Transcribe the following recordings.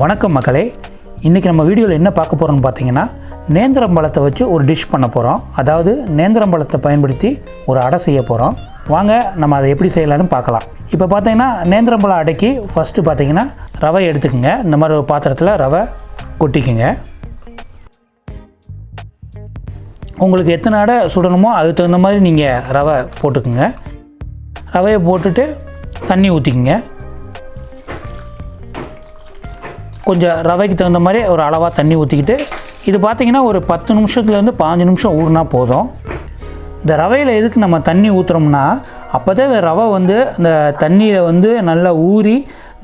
வணக்கம் மக்களே. இன்றைக்கி நம்ம வீடியோவில் என்ன பார்க்க போகிறோம்னு பார்த்தீங்கன்னா நேந்திரம்பழத்தை வச்சு ஒரு டிஷ் பண்ண போகிறோம் அதாவது நேந்திரம்பழத்தை பயன்படுத்தி ஒரு அடை செய்ய போகிறோம் வாங்க நம்ம அதை எப்படி செய்யலாம்னு பார்க்கலாம். இப்போ பார்த்தீங்கன்னா நேந்திரம்பழம் அடைக்கு ஃபஸ்ட்டு பார்த்தீங்கன்னா ரவை எடுத்துக்கோங்க. இந்த மாதிரி ஒரு பாத்திரத்தில் ரவை கொட்டிக்குங்க. உங்களுக்கு எத்தனை அடை சுடணுமோ அதுக்கு தகுந்த மாதிரி நீங்கள் ரவை போட்டுக்குங்க. ரவையை போட்டுட்டு தண்ணி ஊற்றிக்குங்க கொஞ்சம் ரவைக்கு தகுந்த மாதிரி ஒரு அளவாக தண்ணி ஊற்றிக்கிட்டு இது பார்த்திங்கன்னா ஒரு பத்து நிமிஷத்துலேருந்து பாஞ்சு நிமிஷம் ஊறினா போதும். இந்த ரவையில் எதுக்கு நம்ம தண்ணி ஊற்றுறோம்னா அப்போ தான் இந்த ரவை வந்து இந்த தண்ணியில் வந்து நல்லா ஊறி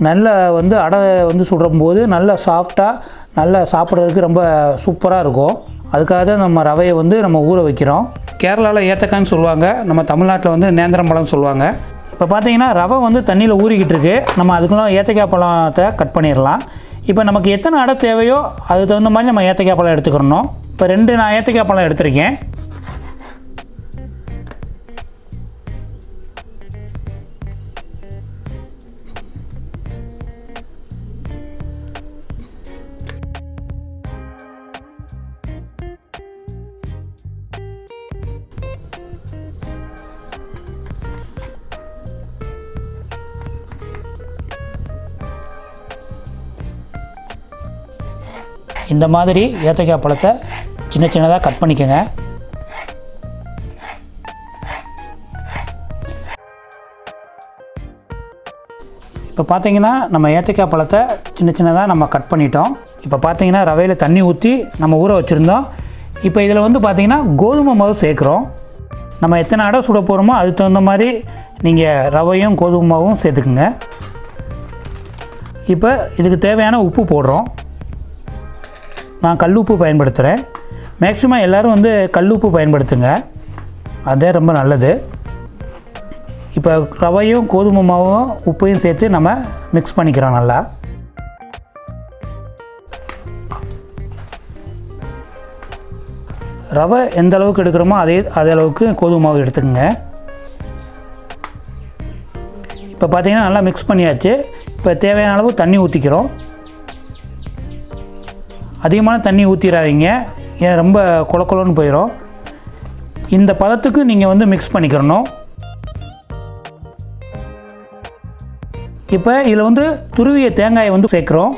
நல்ல வந்து அடை வந்து சுடும்போது நல்லா சாஃப்டாக நல்லா சாப்பிட்றதுக்கு ரொம்ப சூப்பராக இருக்கும். அதுக்காக தான் நம்ம ரவையை வந்து நம்ம ஊற வைக்கிறோம். கேரளாவில் ஏத்தக்கான்னு சொல்லுவாங்க நம்ம தமிழ்நாட்டில் வந்து நேந்திரம் பழம் சொல்லுவாங்க. இப்போ பார்த்தீங்கன்னா ரவை வந்து தண்ணியில் ஊறிக்கிட்டு இருக்கு. நம்ம அதுக்குள்ள ஏத்தக்காய் பழத்தை கட் பண்ணிடலாம். இப்போ நமக்கு எத்தனை அடை தேவையோ அதுக்கு தகுந்த மாதிரி நம்ம ஏத்தக்காய் பழம் எடுத்துக்கிறணும். இப்போ ரெண்டு நான் ஏத்தக்காய் பழம் எடுத்திருக்கேன். இந்த மாதிரி ஏத்தக்காய் பழத்தை சின்ன சின்னதாக கட் பண்ணிக்கோங்க. இப்போ பார்த்தீங்கன்னா நம்ம ஏத்தக்காய் பழத்தை சின்ன சின்னதாக நம்ம கட் பண்ணிட்டோம். இப்போ பார்த்தீங்கன்னா ரவையில் தண்ணி ஊற்றி நம்ம ஊற வச்சுருந்தோம். இப்போ இதில் வந்து பார்த்திங்கன்னா கோதுமை மாவு சேர்க்குறோம். நம்ம எத்தனை அடை சுட போகிறோமோ அதுக்கு தகுந்த மாதிரி நீங்கள் ரவையும் கோதுமை மாவும் சேர்த்துக்குங்க. இப்போ இதுக்கு தேவையான உப்பு போடுறோம். நான் கல்லுப்பு பயன்படுத்துகிறேன் மேக்ஸிமம் எல்லோரும் வந்து கல்லுப்பு பயன்படுத்துங்க. அதே ரொம்ப நல்லது. இப்போ ரவையும் கோதுமை மாவும் உப்பையும் சேர்த்து நம்ம மிக்ஸ் பண்ணிக்கிறோம் நல்லா. ரவை எந்த அளவுக்கு எடுக்கிறோமோ அதே அதே அளவுக்கு கோதுமை மாவு எடுத்துக்கோங்க. இப்போ பார்த்திங்கன்னா நல்லா மிக்ஸ் பண்ணியாச்சு. இப்போ தேவையான அளவு தண்ணி ஊற்றிக்கிறோம் அதிகமான தண்ணி ஊற்றிடாதீங்க ஏன் ரொம்ப குளக்குளன்னு போயிடும் இந்த பதத்துக்கு நீங்கள் வந்து மிக்ஸ் பண்ணிக்கிறணும் இப்போ இதில் வந்து துருவிய தேங்காயை வந்து சேர்க்குறோம்.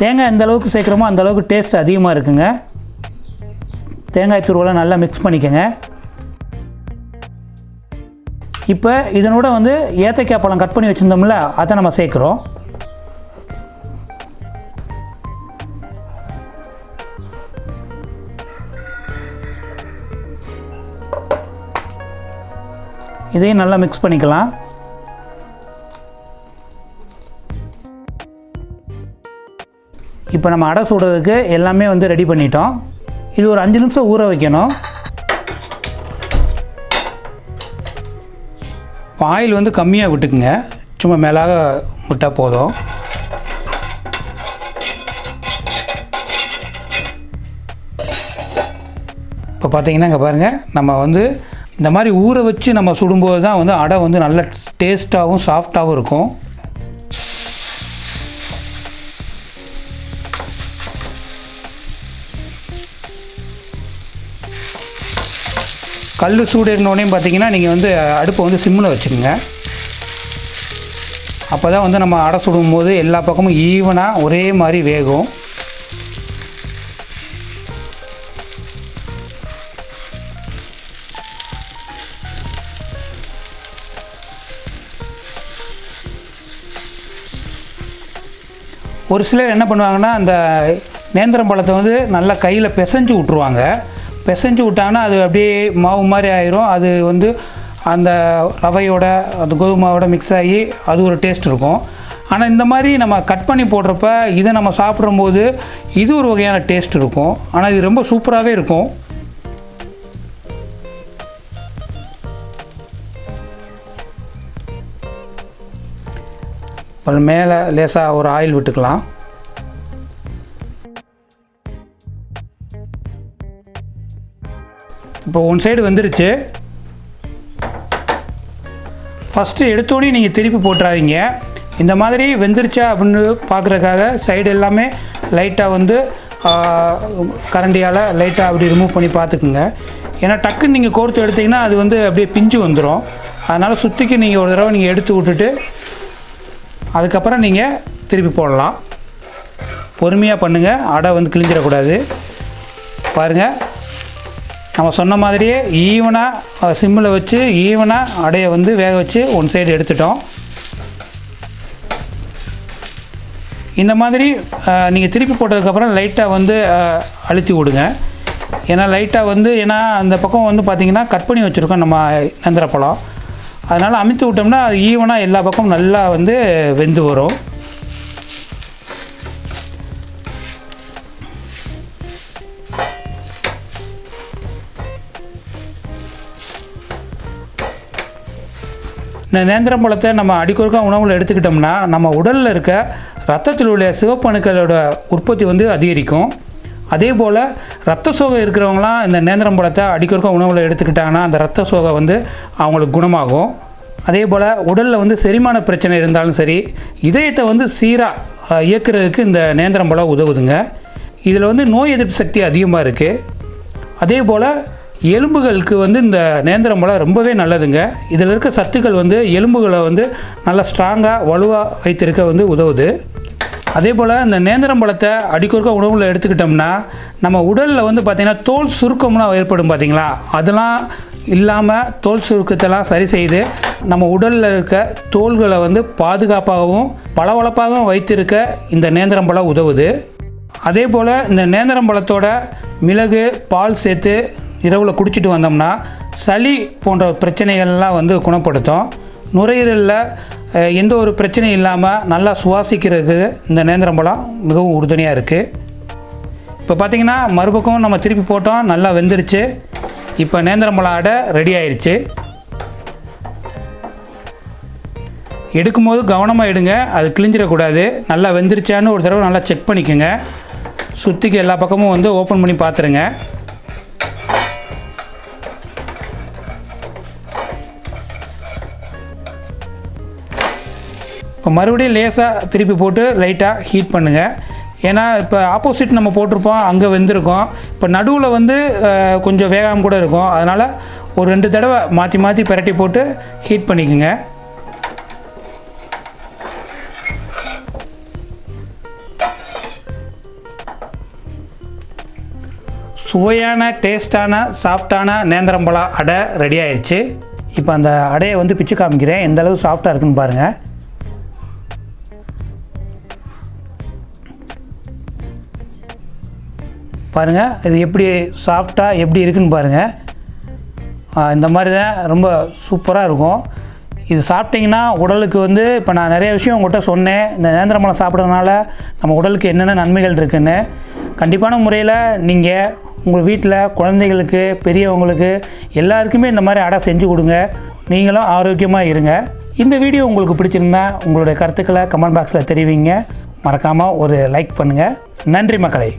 தேங்காய் எந்த அளவுக்கு சேர்க்குறோமோ அந்த அளவுக்கு டேஸ்ட் அதிகமாக இருக்குங்க. தேங்காய் துருவெல்லாம் நல்லா மிக்ஸ் பண்ணிக்கோங்க. இப்போ இதனோட வந்து ஏத்தக்காய் பழம் கட் பண்ணி வச்சுருந்தோம்ல அதை நம்ம சேர்க்குறோம். இதையும் நல்லா மிக்ஸ் பண்ணிக்கலாம். இப்போ நம்ம அடை சுடுறதுக்கு எல்லாமே வந்து ரெடி பண்ணிட்டோம். இது ஒரு அஞ்சு நிமிஷம் ஊற வைக்கணும். ஆயில் வந்து கம்மியாக விட்டுக்குங்க. சும்மா மேலாக விட்டால் போதும். இப்போ பார்த்தீங்கன்னா இங்கே பாருங்கள் நம்ம வந்து இந்த மாதிரி ஊற வச்சு நம்ம சுடும்போது தான் வந்து அடை வந்து நல்ல டேஸ்ட்டாகவும் சாஃப்டாகவும் இருக்கும். கல் சூடேறினோடனே பார்த்தீங்கன்னா நீங்கள் வந்து அடுப்பை வந்து சிம்மில் வச்சுக்கோங்க அப்போ தான் வந்து நம்ம அடை சுடும் போது எல்லா பக்கமும் ஈவனாக ஒரே மாதிரி வேகும். ஒரு சிலர் என்ன பண்ணுவாங்கன்னா அந்த நேந்திரம் பழத்தை வந்து நல்லா கையில் பிசைஞ்சு விட்ருவாங்க பிசைஞ்சு விட்டாங்கன்னா அது அப்படியே மாவு மாதிரி ஆயிரும். அது வந்து அந்த ரவையோட அந்த கோதுமாவோட மிக்ஸ் ஆகி அது ஒரு டேஸ்ட் இருக்கும். ஆனால் இந்த மாதிரி நம்ம கட் பண்ணி போடுறப்ப இதை நம்ம சாப்பிடும்போது இது ஒரு வகையான டேஸ்ட் இருக்கும். ஆனால் இது ரொம்ப சூப்பராகவே இருக்கும். அப்புறம் மேலே லேசாக ஒரு ஆயில் விட்டுக்கலாம். இப்போ ஒன் சைடு வந்துருச்சு. ஃபஸ்ட்டு எடுத்தோடனே நீங்கள் திருப்பி போட்டுறாதீங்க. இந்த மாதிரி வெந்துருச்சா அப்படின்னு பார்க்குறதுக்காக சைடு எல்லாமே லைட்டாக வந்து கரண்டியால் லைட்டாக அப்படி ரிமூவ் பண்ணி பார்த்துக்குங்க ஏன்னா டக்குன்னு நீங்கள் கோர்த்து எடுத்தீங்கன்னா அது வந்து அப்படியே பிஞ்சு வந்துடும் அதனால் சுற்றிக்கு நீங்கள் ஒரு தடவை நீங்கள் எடுத்து விட்டுட்டு அதுக்கப்புறம் நீங்கள் திருப்பி போடலாம். பொறுமையாக பண்ணுங்கள் அடை வந்து கிழிஞ்சிடக்கூடாது. பாருங்கள் நம்ம சொன்ன மாதிரியே ஈவனாக சிம்மில் வச்சு ஈவனாக அடையை வந்து வேக வச்சு ஒன் சைடு எடுத்துட்டோம். இந்த மாதிரி நீங்கள் திருப்பி போட்டதுக்கப்புறம் லைட்டாக வந்து அழுத்தி விடுங்க. ஏன்னா லைட்டாக வந்து ஏன்னா அந்த பக்கம் வந்து பார்த்திங்கன்னா கட் பண்ணி வச்சுருக்கோம் நம்ம நந்திரப்பழம். அதனால் அமைத்து விட்டோம்னா அது ஈவனாக எல்லா பக்கமும் நல்லா வந்து வெந்து வரும். இந்த நேந்திரம் பழத்தை நம்ம அடிக்கொருக்கா உணவில் எடுத்துக்கிட்டோம்னா நம்ம உடலில் இருக்க ரத்தத்தில் உள்ள சிவப்பணுக்களோட உற்பத்தி வந்து அதிகரிக்கும். அதே போல் ரத்த சோகை இருக்கிறவங்களாம் இந்த நேந்திரம் பழத்தை அடிக்கொருக்கா உணவில் எடுத்துக்கிட்டாங்கன்னா அந்த ரத்த சோகை வந்து அவங்களுக்கு குணமாகும். அதே போல் உடலில் வந்து செரிமான பிரச்சனை இருந்தாலும் சரி இதயத்தை வந்து சீராக இயக்குறதுக்கு இந்த நேந்திரம் பழம் உதவுதுங்க. இதில் வந்து நோய் எதிர்ப்பு சக்தி அதிகமாக இருக்குது அதே போல் எலும்புகளுக்கு வந்து இந்த நேந்திரம் பழம் ரொம்பவே நல்லதுங்க. இதில் இருக்க சத்துக்கள் வந்து எலும்புகளை வந்து நல்லா ஸ்ட்ராங்காக வலுவாக வைத்திருக்க வந்து உதவுது. அதே போல் இந்த நேந்திரம் பழத்தை அடிக்கொருக்க உணவில் எடுத்துக்கிட்டோம்னா நம்ம உடலில் வந்து பார்த்திங்கன்னா தோல் சுருக்கம்லாம் ஏற்படும் பார்த்தீங்களா அதெல்லாம் இல்லாமல் தோல் சுருக்கத்தெல்லாம் சரி செய்து நம்ம உடலில் இருக்க தோள்களை வந்து பாதுகாப்பாகவும் பளபளப்பாகவும் வைத்திருக்க இந்த நேந்திரம் பழம் உதவுது. அதே போல் இந்த நேந்திரம் பழத்தோட மிளகு பால் சேர்த்து இரவில் குடிச்சிட்டு வந்தோம்னா சளி போன்ற பிரச்சனைகள்லாம் வந்து குணப்படுத்தும். நுரையீரலில் எந்த ஒரு பிரச்சனையும் இல்லாமல் நல்லா சுவாசிக்கிறதுக்கு இந்த நேந்திரம் பழம் மிகவும் உறுதுணையாக இருக்குது இப்போ பார்த்திங்கன்னா மறுபக்கம் நம்ம திருப்பி போட்டோம் நல்லா வெந்துருச்சு. இப்போ நேந்திரம் பழம் ரெடி ஆயிடுச்சு எடுக்கும்போது கவனமாக எடுங்க அது கிழிஞ்சிடக்கூடாது. நல்லா வெந்துருச்சான்னு ஒரு தடவை நல்லா செக் பண்ணிக்கோங்க. சுற்றிக்கு எல்லா பக்கமும் வந்து ஓப்பன் பண்ணி பார்த்துருங்க. இப்போ மறுபடியும் லேசாக திருப்பி போட்டு லைட்டாக ஹீட் பண்ணுங்கள் ஏன்னா இப்போ ஆப்போசிட் நம்ம போட்டிருப்போம் அங்கே வெந்திருக்கோம். இப்போ நடுவில் வந்து கொஞ்சம் வேகாமல் கூட இருக்கும். அதனால் ஒரு ரெண்டு தடவை மாற்றி மாற்றி பிரட்டி போட்டு ஹீட் பண்ணிக்கோங்க. சுவையான டேஸ்டான சாஃப்டான நேந்திரம்பழம் அடை ரெடி ஆயிடுச்சு இப்போ அந்த அடையை வந்து பிச்சு காமிக்கிறேன். எந்த அளவு சாஃப்டாக இருக்குன்னு பாருங்கள் பாருங்கள் இது எப்படி சாஃப்டாக எப்படி இருக்குன்னு பாருங்கள் இந்த மாதிரி தான் ரொம்ப சூப்பராக இருக்கும். இது சாப்பிட்டிங்கன்னா உடலுக்கு வந்து இப்போ நான் நிறைய விஷயம் உங்கள்கிட்ட சொன்னேன். இந்த நேந்திரம்பழம் சாப்பிட்றதுனால நம்ம உடலுக்கு என்னென்ன நன்மைகள் இருக்குதுன்னு கண்டிப்பான முறையில் நீங்கள் உங்கள் வீட்டில் குழந்தைகளுக்கு பெரியவங்களுக்கு எல்லாருக்குமே இந்த மாதிரி அடை செஞ்சு கொடுங்க. நீங்களும் ஆரோக்கியமாக இருங்க. இந்த வீடியோ உங்களுக்கு பிடிச்சிருந்தா உங்களுடைய கருத்துக்களை கமெண்ட் பாக்ஸில் தெரிவிங்க. மறக்காமல் ஒரு லைக் பண்ணுங்கள் நன்றி மக்களை.